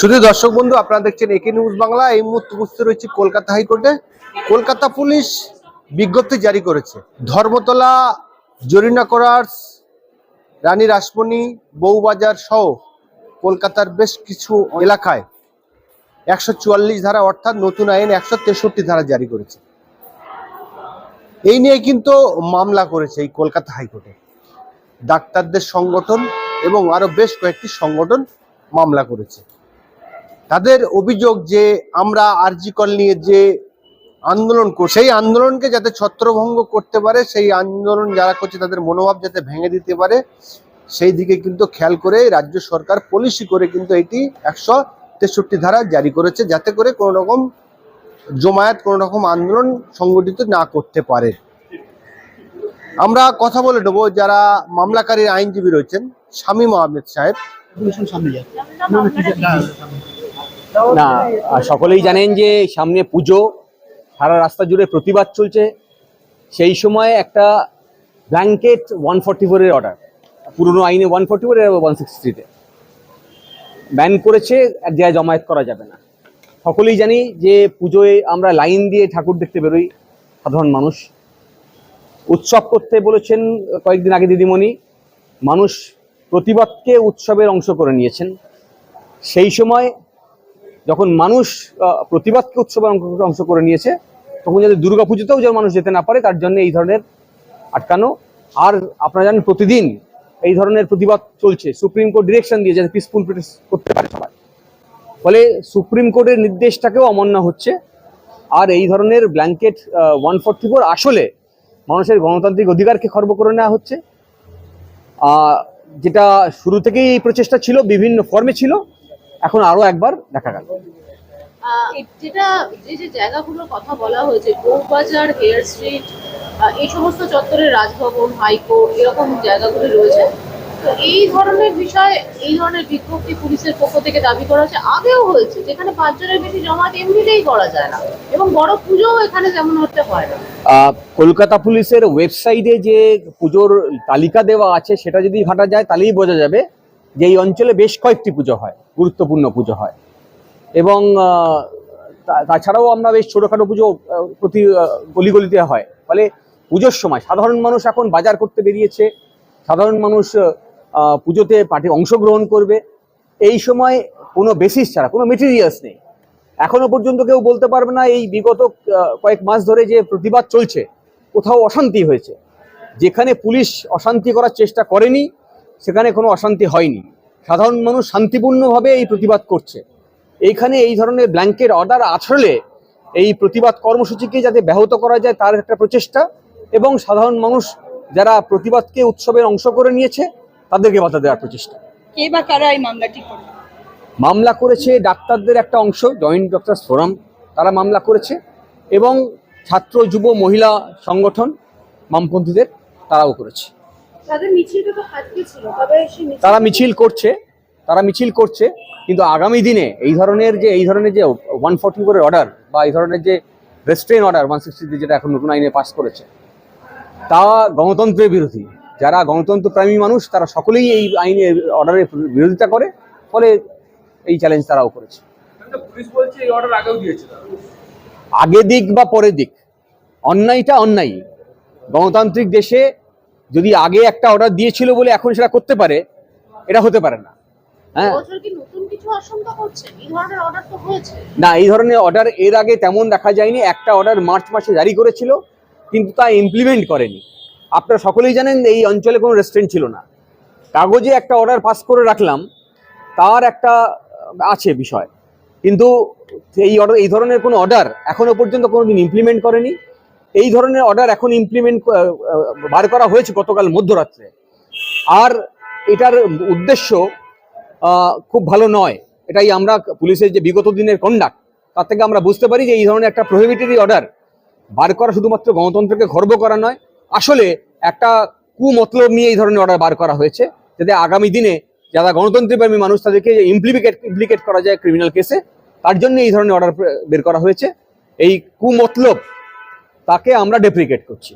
শুধু দর্শক বন্ধু, আপনারা দেখছেন একে নিউজ বাংলা। এই মুহূর্তে উপস্থিত রয়েছে কলকাতা হাইকোর্টে। কলকাতা পুলিশ বিজ্ঞপ্তি জারি করেছে। ধর্মতলা, জরিনা করার্স, রানী রাসমণি, বউবাজার সহ কলকাতার বেশ কিছু এলাকায় একশো চুয়াল্লিশ ধারা অর্থাৎ নতুন আইন একশো তেষট্টি ধারা জারি করেছে। এই নিয়ে কিন্তু মামলা করেছে এই কলকাতা হাইকোর্টে। ডাক্তারদের সংগঠন এবং আরও বেশ কয়েকটি সংগঠন মামলা করেছে। তাদের অভিযোগ যে আমরা আরজি কল নিয়ে যে আন্দোলন সেই আন্দোলনকে যাতে ছত্রভঙ্গ করতে পারে, সেই আন্দোলন যারা করছে তাদের মনোভাব যাতে ভেঙে দিতে পারে, সেই দিকে কিন্তু খেয়াল করে রাজ্য সরকার পলিসি করে কিন্তু এটি একশো তেষট্টি ধারা জারি করেছে যাতে করে কোনো রকম জমায়েত, কোনো রকম আন্দোলন সংগঠিত না করতে পারে। আমরা কথা বলে নেব যারা মামলাকারীর আইনজীবী রয়েছেন, শামীম আহমেদ সাহেব। না সকলেই জানেন যে সামনে পুজো, সারা রাস্তা জুড়ে প্রতিবাদ চলছে। সেই সময় একটা ব্ল্যাঙ্কেট ওয়ান ফর্টি ফোরের অর্ডার, পুরনো আইনে ওয়ান ফর্টি ফোর ওয়ান সিক্সটিতে ব্যান করেছে এক জায়গায় জমায়েত করা যাবে না। সকলেই জানি যে পুজোয় আমরা লাইন দিয়ে ঠাকুর দেখতে বেরোই, সাধারণ মানুষ। উৎসব করতে বলেছেন কয়েকদিন আগে দিদিমণি, মানুষ প্রতিবাদকে উৎসবের অংশ করে নিয়েছেন। সেই সময় যখন মানুষ প্রতিবাদকে উৎসবের অংশ- করে নিয়েছে, তখন যাতে দুর্গাপুজোতেও যেন মানুষ যেতে না পারে, তার জন্য এই ধরনের আটকানো। আর আপনারা জানেন প্রতিদিন এই ধরনের প্রতিবাদ চলছে। সুপ্রিম কোর্ট ডিরেকশন দিয়ে যাতে পিসফুল করতে পারে সবাই। ফলে সুপ্রিম কোর্টের নির্দেশটাকেও অমান্য হচ্ছে। আর এই ধরনের ব্ল্যাঙ্কেট ওয়ান ফোর্টি ফোর আসলে মানুষের গণতান্ত্রিক অধিকারকে খর্ব করে নেওয়া হচ্ছে। যেটা শুরু থেকেই এই প্রচেষ্টা ছিল, বিভিন্ন ফর্মে ছিল। এখন আরও একবার দেখা গেল। যেটা যে যে জায়গাগুলোর কথা বলা হয়েছে বউবাজার হেয়ার স্ট্রিট এই সমস্ত চত্বরে রাজভবন হাইকোর্ট এরকম জায়গাগুলো রয়েছে। তো এই ধরনের বিষয় এই ধরনের বিজ্ঞপ্তি পুলিশের পক্ষ থেকে দাবি করা হচ্ছে আগেও হয়েছে যেখানে পাঁচজনের বেশি জমাত এমনিতেই করা যায় না। এবং বড় পুজোও এখানে যেমন হতে হয় না। কলকাতা পুলিশের ওয়েবসাইটে যে পুজোর তালিকা দেওয়া আছে সেটা যদি ঘাটা যায় তাহলেই বোঝা যাবে যে এই অঞ্চলে বেশ কয়েকটি পুজো হয়, গুরুত্বপূর্ণ পুজো হয়। এবং তাছাড়াও আমরা বেশ ছোটোখাটো পুজো প্রতি গলিগলিতে হয়। ফলে পুজোর সময় সাধারণ মানুষ এখন বাজার করতে বেরিয়েছে। সাধারণ মানুষ পুজোতে পার্টি অংশগ্রহণ করবে। এই সময় কোনো বেসিস ছাড়া, কোনো মেটেরিয়ালস নেই। এখনও পর্যন্ত কেউ বলতে পারবে না, এই বিগত কয়েক মাস ধরে যে প্রতিবাদ চলছে, কোথাও অশান্তি হয়েছে। যেখানে পুলিশ অশান্তি করার চেষ্টা করেনি সেখানে কোনো অশান্তি হয়নি। সাধারণ মানুষ শান্তিপূর্ণভাবে এই প্রতিবাদ করছে। এইখানে এই ধরনের ব্ল্যাঙ্কেট অর্ডার আসলে এই প্রতিবাদ কর্মসূচিকে যাতে ব্যাহত করা যায় তার একটা প্রচেষ্টা এবং সাধারণ মানুষ যারা প্রতিবাদকে উৎসবের অংশ করে নিয়েছে তাদেরকে বাধা দেওয়ার প্রচেষ্টা। কে বা কারা এই মামলাটি মামলা করেছে ডাক্তারদের একটা অংশ জয়েন্ট ডক্টর ফোরাম তারা মামলা করেছে এবং ছাত্র যুব মহিলা সংগঠন বামপন্থীদের তারাও করেছে। তারা মিছিল করছে তারা মিছিল করছে কিন্তু আগামী দিনে এই ধরনের যে এই ধরনের যে ওয়ান ফর্টি ফোরের অর্ডার বা এই ধরনের যে রেস্ট্রেন অর্ডার ওয়ান সিক্সটি যেটা এখন নতুন আইনে পাস করেছে তা গণতন্ত্রের বিরোধী। যারা গণতন্ত্রপ্রেমী মানুষ তারা সকলেই এই আইনের অর্ডারের বিরোধিতা করে ফলে এই চ্যালেঞ্জ তারাও করেছে। পুলিশ বলছে এই অর্ডার আগেও দিয়েছে তারা। আগে দিক বা পরে দিক অন্যায়টা অন্যায়। গণতান্ত্রিক দেশে যদি আগে একটা অর্ডার দিয়েছিল বলে এখন সেটা করতে পারে এটা হতে পারে না। হ্যাঁ। না এই ধরনের অর্ডার এর আগে তেমন দেখা যায়নি। একটা অর্ডার মার্চ মাসে জারি করেছিল কিন্তু তা ইমপ্লিমেন্ট করেনি। আপনারা সকলেই জানেন এই অঞ্চলে কোনো রেস্টুরেন্ট ছিল না। কাগজে একটা অর্ডার পাস করে রাখলাম তার একটা আছে বিষয়। কিন্তু এই অর্ডার এই ধরনের কোনো অর্ডার এখনও পর্যন্ত কোনোদিন ইমপ্লিমেন্ট করেনি। এই ধরনের অর্ডার এখন ইমপ্লিমেন্ট বার করা হয়েছে গতকাল মধ্যরাত্রে। আর এটার উদ্দেশ্য খুব ভালো নয়। এটাই আমরা পুলিশের যে বিগত দিনের কন্ডাক্ট তার থেকে আমরা বুঝতে পারি যে এই ধরনের একটা প্রহিবিটরি অর্ডার বার করা শুধুমাত্র গণতন্ত্রকে খর্ব করা নয়, আসলে একটা কুমতলব নিয়ে এই ধরনের অর্ডার বার করা হয়েছে, যাতে আগামী দিনে যারা গণতন্ত্রপ্রেমী মানুষ তাদেরকে ইমপ্লিকেট ইমপ্লিকেট করা যায় ক্রিমিনাল কেসে তার জন্য এই ধরনের অর্ডার বের করা হয়েছে। এই কুমতলব তাকে আমরা ডেপ্রিকেট করছি।